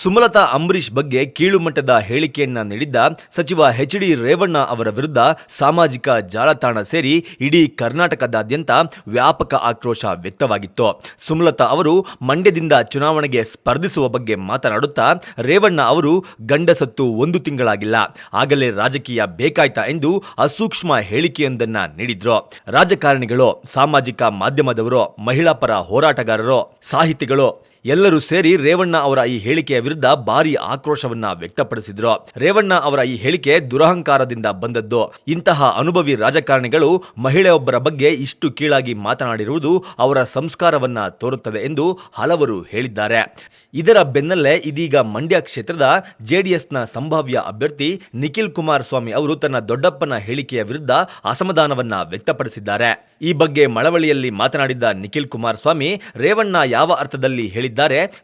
ಸುಮಲತಾ ಅಂಬರೀಷ್ ಬಗ್ಗೆ ಕೀಳುಮಟ್ಟದ ಹೇಳಿಕೆಯನ್ನ ನೀಡಿದ್ದ ಸಚಿವ ಎಚ್ ಡಿ ರೇವಣ್ಣ ಅವರ ವಿರುದ್ಧ ಸಾಮಾಜಿಕ ಜಾಲತಾಣ ಸೇರಿ ಇಡೀ ಕರ್ನಾಟಕದಾದ್ಯಂತ ವ್ಯಾಪಕ ಆಕ್ರೋಶ ವ್ಯಕ್ತವಾಗಿತ್ತು. ಸುಮಲತಾ ಅವರು ಮಂಡ್ಯದಿಂದ ಚುನಾವಣೆಗೆ ಸ್ಪರ್ಧಿಸುವ ಬಗ್ಗೆ ಮಾತನಾಡುತ್ತಾ, ರೇವಣ್ಣ ಅವರು ಗಂಡಸತ್ತು ಒಂದು ತಿಂಗಳಾಗಿಲ್ಲ, ಆಗಲೇ ರಾಜಕೀಯ ಬೇಕಾಯ್ತಾ ಎಂದು ಅಸೂಕ್ಷ್ಮ ಹೇಳಿಕೆಯೊಂದನ್ನ ನೀಡಿದ್ರು. ರಾಜಕಾರಣಿಗಳು, ಸಾಮಾಜಿಕ ಮಾಧ್ಯಮದವರು, ಮಹಿಳಾ ಪರ ಹೋರಾಟಗಾರರು, ಸಾಹಿತಿಗಳು ಎಲ್ಲರೂ ಸೇರಿ ರೇವಣ್ಣ ಅವರ ಈ ಹೇಳಿಕೆಯ ವಿರುದ್ಧ ಭಾರಿ ಆಕ್ರೋಶವನ್ನ ವ್ಯಕ್ತಪಡಿಸಿದ್ರು. ರೇವಣ್ಣ ಅವರ ಈ ಹೇಳಿಕೆ ದುರಹಂಕಾರದಿಂದ ಬಂದದ್ದು. ಇಂತಹ ಅನುಭವಿ ರಾಜಕಾರಣಿಗಳು ಮಹಿಳೆಯೊಬ್ಬರ ಬಗ್ಗೆ ಇಷ್ಟು ಕೀಳಾಗಿ ಮಾತನಾಡಿರುವುದು ಅವರ ಸಂಸ್ಕಾರವನ್ನ ತೋರುತ್ತದೆ ಎಂದು ಹಲವರು ಹೇಳಿದ್ದಾರೆ. ಇದರ ಬೆನ್ನಲ್ಲೇ ಇದೀಗ ಮಂಡ್ಯ ಕ್ಷೇತ್ರದ ಜೆಡಿಎಸ್ನ ಸಂಭಾವ್ಯ ಅಭ್ಯರ್ಥಿ ನಿಖಿಲ್ ಕುಮಾರಸ್ವಾಮಿ ಅವರು ತನ್ನ ದೊಡ್ಡಪ್ಪನ ಹೇಳಿಕೆಯ ವಿರುದ್ಧ ಅಸಮಾಧಾನವನ್ನ ವ್ಯಕ್ತಪಡಿಸಿದ್ದಾರೆ. ಈ ಬಗ್ಗೆ ಮಳವಳಿಯಲ್ಲಿ ಮಾತನಾಡಿದ್ದ ನಿಖಿಲ್ ಕುಮಾರಸ್ವಾಮಿ, ರೇವಣ್ಣ ಯಾವ ಅರ್ಥದಲ್ಲಿ ಹೇಳಿದ್ದಾರೆ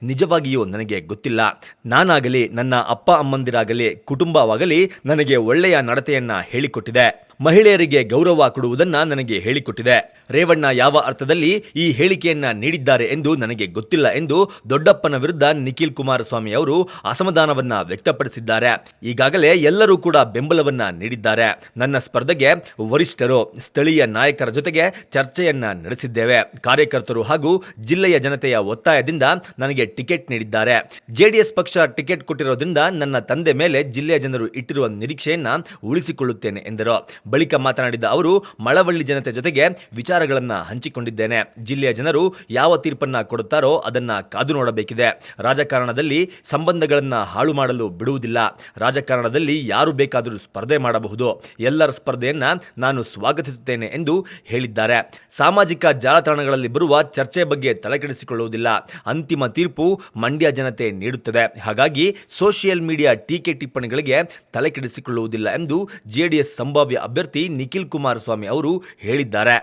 ನಿಜವಾಗಿಯೂ ನನಗೆ ಗೊತ್ತಿಲ್ಲ. ನಾನಾಗಲಿ ನನ್ನ ಅಪ್ಪ ಅಮ್ಮಂದಿರಾಗಲಿ ಕುಟುಂಬವಾಗಲಿ ನನಗೆ ಒಳ್ಳೆಯ ನಡತೆಯನ್ನ ಹೇಳಿಕೊಟ್ಟಿದೆ. ಮಹಿಳೆಯರಿಗೆ ಗೌರವ ಕೊಡುವುದನ್ನ ನನಗೆ ಹೇಳಿಕೊಟ್ಟಿದೆ. ರೇವಣ್ಣ ಯಾವ ಅರ್ಥದಲ್ಲಿ ಈ ಹೇಳಿಕೆಯನ್ನ ನೀಡಿದ್ದಾರೆ ಎಂದು ನನಗೆ ಗೊತ್ತಿಲ್ಲ ಎಂದು ದೊಡ್ಡಪ್ಪನ ವಿರುದ್ಧ ನಿಖಿಲ್ ಕುಮಾರಸ್ವಾಮಿ ಅವರು ಅಸಮಾಧಾನವನ್ನ ವ್ಯಕ್ತಪಡಿಸಿದ್ದಾರೆ. ಈಗಾಗಲೇ ಎಲ್ಲರೂ ಕೂಡ ಬೆಂಬಲವನ್ನ ನೀಡಿದ್ದಾರೆ. ನನ್ನ ಸ್ಪರ್ಧೆಗೆ ವರಿಷ್ಠರು, ಸ್ಥಳೀಯ ನಾಯಕರ ಜೊತೆಗೆ ಚರ್ಚೆಯನ್ನ ನಡೆಸಿದ್ದೇವೆ. ಕಾರ್ಯಕರ್ತರು ಹಾಗೂ ಜಿಲ್ಲೆಯ ಜನತೆಯ ಒತ್ತಾಯದಿಂದ ನನಗೆ ಟಿಕೆಟ್ ನೀಡಿದ್ದಾರೆ. ಜೆಡಿಎಸ್ ಪಕ್ಷ ಟಿಕೆಟ್ ಕೊಟ್ಟಿರೋದ್ರಿಂದ ನನ್ನ ತಂದೆ ಮೇಲೆ ಜಿಲ್ಲೆಯ ಜನರು ಇಟ್ಟಿರುವ ನಿರೀಕ್ಷೆಯನ್ನ ಉಳಿಸಿಕೊಳ್ಳುತ್ತೇನೆ ಎಂದರು. ಬಳಿಕ ಮಾತನಾಡಿದ ಅವರು, ಮಳವಳ್ಳಿ ಜನತೆ ಜೊತೆಗೆ ವಿಚಾರಗಳನ್ನು ಹಂಚಿಕೊಂಡಿದ್ದೇನೆ. ಜಿಲ್ಲೆಯ ಜನರು ಯಾವ ತೀರ್ಪನ್ನ ಕೊಡುತ್ತಾರೋ ಅದನ್ನ ಕಾದು ನೋಡಬೇಕಿದೆ. ರಾಜಕಾರಣದಲ್ಲಿ ಸಂಬಂಧಗಳನ್ನು ಹಾಳು ಮಾಡಲು ಬಿಡುವುದಿಲ್ಲ. ರಾಜಕಾರಣದಲ್ಲಿ ಯಾರು ಬೇಕಾದರೂ ಸ್ಪರ್ಧೆ ಮಾಡಬಹುದು. ಎಲ್ಲರ ಸ್ಪರ್ಧೆಯನ್ನ ನಾನು ಸ್ವಾಗತಿಸುತ್ತೇನೆ ಎಂದು ಹೇಳಿದ್ದಾರೆ. ಸಾಮಾಜಿಕ ಜಾಲತಾಣಗಳಲ್ಲಿ ಬರುವ ಚರ್ಚೆ ಬಗ್ಗೆ ತಲೆಕೆಡಿಸಿಕೊಳ್ಳುವುದಿಲ್ಲ. ಅಂತಿಮ ತೀರ್ಪು ಮಂಡ್ಯ ಜನತೆ ನೀಡುತ್ತದೆ. ಹಾಗಾಗಿ ಸೋಷಿಯಲ್ ಮೀಡಿಯಾ ಟೀಕೆ ಟಿಪ್ಪಣಿಗಳಿಗೆ ತಲೆಕೆಡಿಸಿಕೊಳ್ಳುವುದಿಲ್ಲ ಎಂದು ಜೆಡಿಎಸ್ ಸಂಭಾವ್ಯ ಅಭ್ಯರ್ಥಿ ನಿಖಿಲ್ ಕುಮಾರಸ್ವಾಮಿ ಅವರು ಹೇಳಿದ್ದಾರೆ.